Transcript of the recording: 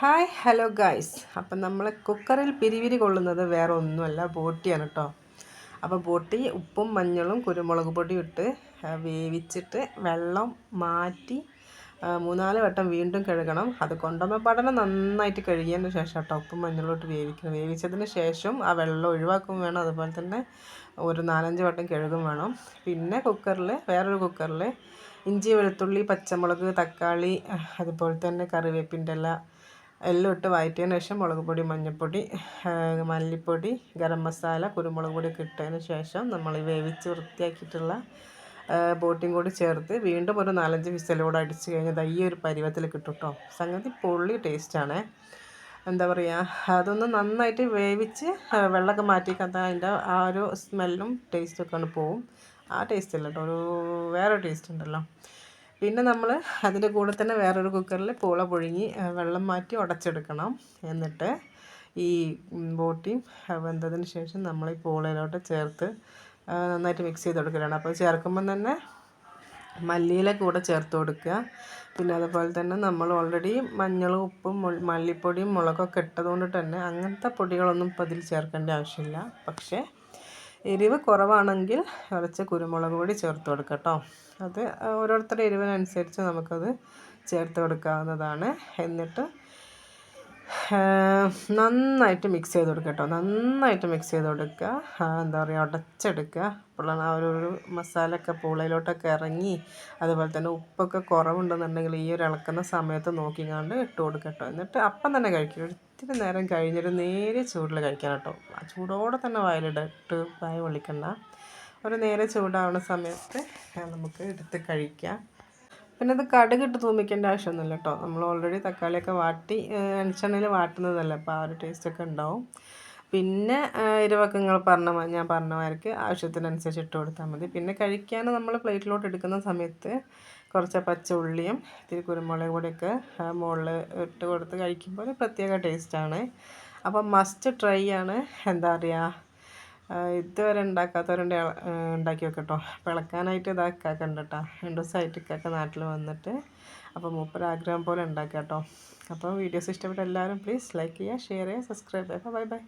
Hi hello guys അപ്പം നമ്മൾ കുക്കറിൽ പിരിവിരി കൊള്ളുന്നത് വേറെ ഒന്നുമല്ല ബോട്ടിയാണ് കേട്ടോ അപ്പോൾ ബോട്ടി ഉപ്പും മഞ്ഞളും കുരുമുളക് പൊടിയും ഇട്ട് വേവിച്ചിട്ട് വെള്ളം മാറ്റി മൂന്നാൽ വട്ടം വീണ്ടും കഴുകണം. അത് കൊണ്ടുവന്ന പഠനം നന്നായിട്ട് കഴുകിയതിന് ശേഷം കേട്ടോ ഉപ്പും മഞ്ഞളും വേവിക്കണം. വേവിച്ചതിന് ശേഷം ആ വെള്ളം ഒഴിവാക്കും വേണം. അതുപോലെ തന്നെ ഒരു നാലഞ്ച് വട്ടം കഴുകും വേണം. പിന്നെ കുക്കറിൽ വേറൊരു കുക്കറിൽ ഇഞ്ചി വെളുത്തുള്ളി പച്ചമുളക് തക്കാളി അതുപോലെ തന്നെ കറിവേപ്പിന്റെ ഇല എല്ലാം ഇട്ട് വഴറ്റിയതിന് ശേഷം മുളക് പൊടി മഞ്ഞൾപ്പൊടി മല്ലിപ്പൊടി ഗരം മസാല കുരുമുളക് പൊടി ഇട്ടതിന് ശേഷം നമ്മൾ ഈ വേവിച്ച് വൃത്തിയാക്കിയിട്ടുള്ള ബോട്ടിയും കൂടി ചേർത്ത് വീണ്ടും ഒരു നാലഞ്ച് വിസലൂടെ അടിച്ച് കഴിഞ്ഞാൽ ഈ ഒരു പരുവത്തിൽ കിട്ടും കേട്ടോ സംഗതി പൊള്ളി ടേസ്റ്റാണ് എന്താ പറയുക അതൊന്ന് നന്നായിട്ട് വേവിച്ച് വെള്ളമൊക്കെ മാറ്റിക്കാൻ അതിന്റെ ആ ഒരു സ്മെല്ലും ടേസ്റ്റൊക്കെ ആണ് പോവും. ആ ടേസ്റ്റ് അല്ല കേട്ടോ ഒരു വേറെ ടേസ്റ്റ് ഉണ്ടല്ലോ. പിന്നെ നമ്മൾ അതിന്റെ കൂടെ തന്നെ വേറൊരു കുക്കറിൽ പൂള പുഴുങ്ങി വെള്ളം മാറ്റി ഉടച്ചെടുക്കണം എന്നിട്ട് ഈ ബോട്ടിയും വെന്തതിന് ശേഷം നമ്മൾ ഈ പൂളയിലോട്ട് ചേർത്ത് നന്നായിട്ട് മിക്സ് ചെയ്ത് കൊടുക്കലാണ്. അപ്പോൾ ചേർക്കുമ്പം തന്നെ മല്ലിയില കൂടെ ചേർത്ത് കൊടുക്കുക. പിന്നെ അതുപോലെ തന്നെ നമ്മൾ ഓൾറെഡി മഞ്ഞളും ഉപ്പും മല്ലിപ്പൊടിയും മുളകൊക്കെ ഇട്ടതുകൊണ്ട് തന്നെ അങ്ങനത്തെ പൊടികളൊന്നും ഇപ്പോൾ അതിൽ ചേർക്കേണ്ട ആവശ്യമില്ല. പക്ഷേ എരിവ് കുറവാണെങ്കിൽ കുറച്ച് കുരുമുളക് പൊടി ചേർത്ത് കൊടുക്കുക കേട്ടോ. അത് ഓരോരുത്തരുടെ എരിവിനനുസരിച്ച് നമുക്കത് ചേർത്ത് കൊടുക്കാവുന്നതാണ്. എന്നിട്ട് നന്നായിട്ട് മിക്സ് ചെയ്ത് കൊടുക്കുക കേട്ടോ നന്നായിട്ട് മിക്സ് ചെയ്ത് കൊടുക്കുക എന്താ പറയുക ഉടച്ചെടുക്കുക അപ്പോഴാണ് ആ ഒരു മസാലയൊക്കെ പൂളയിലോട്ടൊക്കെ ഇറങ്ങി അതുപോലെ തന്നെ ഉപ്പൊക്കെ കുറവുണ്ടെന്നുണ്ടെങ്കിൽ ഈ ഒരു ഇളക്കുന്ന സമയത്ത് നോക്കിങ്ങാണ്ട് ഇട്ട് കൊടുക്കുക കേട്ടോ എന്നിട്ട് അപ്പം തന്നെ കഴിക്കുക ഒത്തിരി നേരം കഴിഞ്ഞിട്ട് നേരെ ചൂടിൽ കഴിക്കണം കേട്ടോ ആ ചൂടോടെ തന്നെ വായിലിട്ട് വായ പൊള്ളിക്കണ്ട. ഒരു നേരെ ചൂടാവുന്ന സമയത്ത് നമുക്ക് എടുത്ത് കഴിക്കാം. പിന്നെ അത് കടുകിട്ട് തൂമിക്കേണ്ട ആവശ്യമൊന്നുമില്ല കേട്ടോ. നമ്മൾ ഓൾറെഡി തക്കാളിയൊക്കെ വാട്ടി എണ്ണച്ചെണ്ണയിൽ വാട്ടുന്നതല്ലേ അപ്പോൾ ആ ഒരു ടേസ്റ്റൊക്കെ ഉണ്ടാവും. പിന്നെ ഇരുവക്കങ്ങൾ പറഞ്ഞ ഞാൻ പറഞ്ഞവർക്ക് ആവശ്യത്തിനനുസരിച്ച് ഇട്ട് കൊടുത്താൽ മതി. പിന്നെ കഴിക്കാൻ നമ്മൾ പ്ലേറ്റിലോട്ട് എടുക്കുന്ന സമയത്ത് കുറച്ച് പച്ച ഉള്ളിയും ഇത്തിരി കുരുമുളക് പൊടിയൊക്കെ മുകളിൽ ഇട്ട് കൊടുത്ത് കഴിക്കുമ്പോൾ പ്രത്യേക ടേസ്റ്റാണ് അപ്പം മസ്റ്റ് ട്രൈ ആണ്. എന്താ പറയുക ഇതുവരെ ഉണ്ടാക്കാത്തവരുണ്ട് ഉണ്ടാക്കി വെക്കട്ടോ. അപ്പോൾ ഇളക്കാനായിട്ട് ഇതാക്കാക്കണ്ട കേട്ടോ രണ്ട് ദിവസമായിട്ട് ഇക്കൊക്കെ നാട്ടിൽ വന്നിട്ട് അപ്പോൾ മൂപ്പർ ആഗ്രഹം പോലെ ഉണ്ടാക്കാം കേട്ടോ അപ്പോൾ വീഡിയോസ് ഇഷ്ടപ്പെട്ട എല്ലാവരും പ്ലീസ് ലൈക്ക് ചെയ്യുക ഷെയർ ചെയ്യുക സബ്സ്ക്രൈബ് ചെയ്യുക. Bye bye